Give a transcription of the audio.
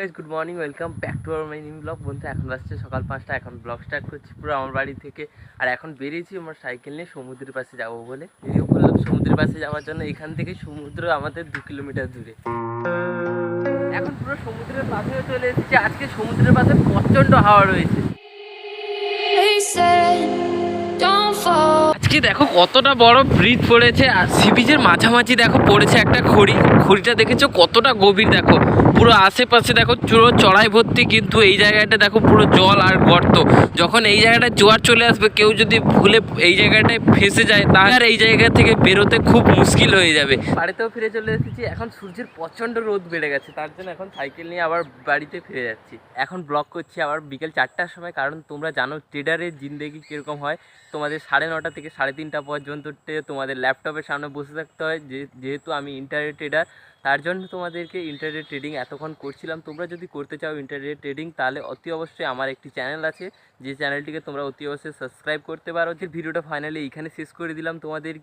Guys good morning welcome back to R my new vlog বন্ধু, এখন আসছে সকাল পাঁচটা, এখন ব্লগ স্টার্ট করছি পুরো আমার বাড়ি থেকে। আর এখন বেরিয়েছি আমার সাইকেল নিয়ে সমুদ্রের পাশে যাব বলে। বেরিয়ে পড়লাম সমুদ্রের পাশে যাওয়ার জন্য এখান থেকে সমুদ্র আমাদের দু কিলোমিটার দূরে। এখন পুরো সমুদ্রের পাশে চলে এসেছি। আজকে সমুদ্রের পাশে প্রচণ্ড হাওয়া রয়েছে। আজকে দেখো কতটা বড় ব্রিজ পড়েছে, আর সি বিচের মাঝামাঝি দেখো পড়েছে একটা খড়ি। খড়িটা দেখেছ? কতটা গভীর দেখো। পুরো আশেপাশে দেখো, পুরো চড়াই ভর্তি কিন্তু এই জায়গাটা দেখো পুরো জল আর গর্ত। যখন এই জায়গাটা জোয়ার চলে আসবে, কেউ যদি ভুলে এই জায়গাটায় ফেসে যায়, তাহলে এই জায়গা থেকে বেরোতে খুব মুশকিল হয়ে যাবে। বাড়িতেও ফিরে চলে এসেছি। এখন সূর্যের প্রচণ্ড রোদ বেড়ে গেছে, তার জন্য এখন সাইকেল নিয়ে আবার বাড়িতে ফিরে যাচ্ছি। এখন ব্লগ করছি আবার বিকেল চারটার সময়, কারণ তোমরা জানো ট্রেডারের জিন্দেগি কীরকম হয়। তোমাদের সাড়ে নটা থেকে সাড়ে তিনটা পর্যন্ত তোমাদের ল্যাপটপের সামনে বসে থাকতে হয়। যেহেতু আমি ইন্টারনেট ট্রেডার তার জন্য তোমাদেরকে ইন্টারনেট ট্রেডিং এতক্ষণ করছিলাম। তোমরা যদি করতে চাও ইন্টারনেট ট্রেডিং তাহলে অতি অবশ্যই আমার একটি চ্যানেল আছে। যে চ্যানেলটিকে তোমরা অতি অবশ্যই সাবস্ক্রাইব করতে পারো। যে ভিডিওটা ফাইনালি এইখানে শেষ করে দিলাম তোমাদের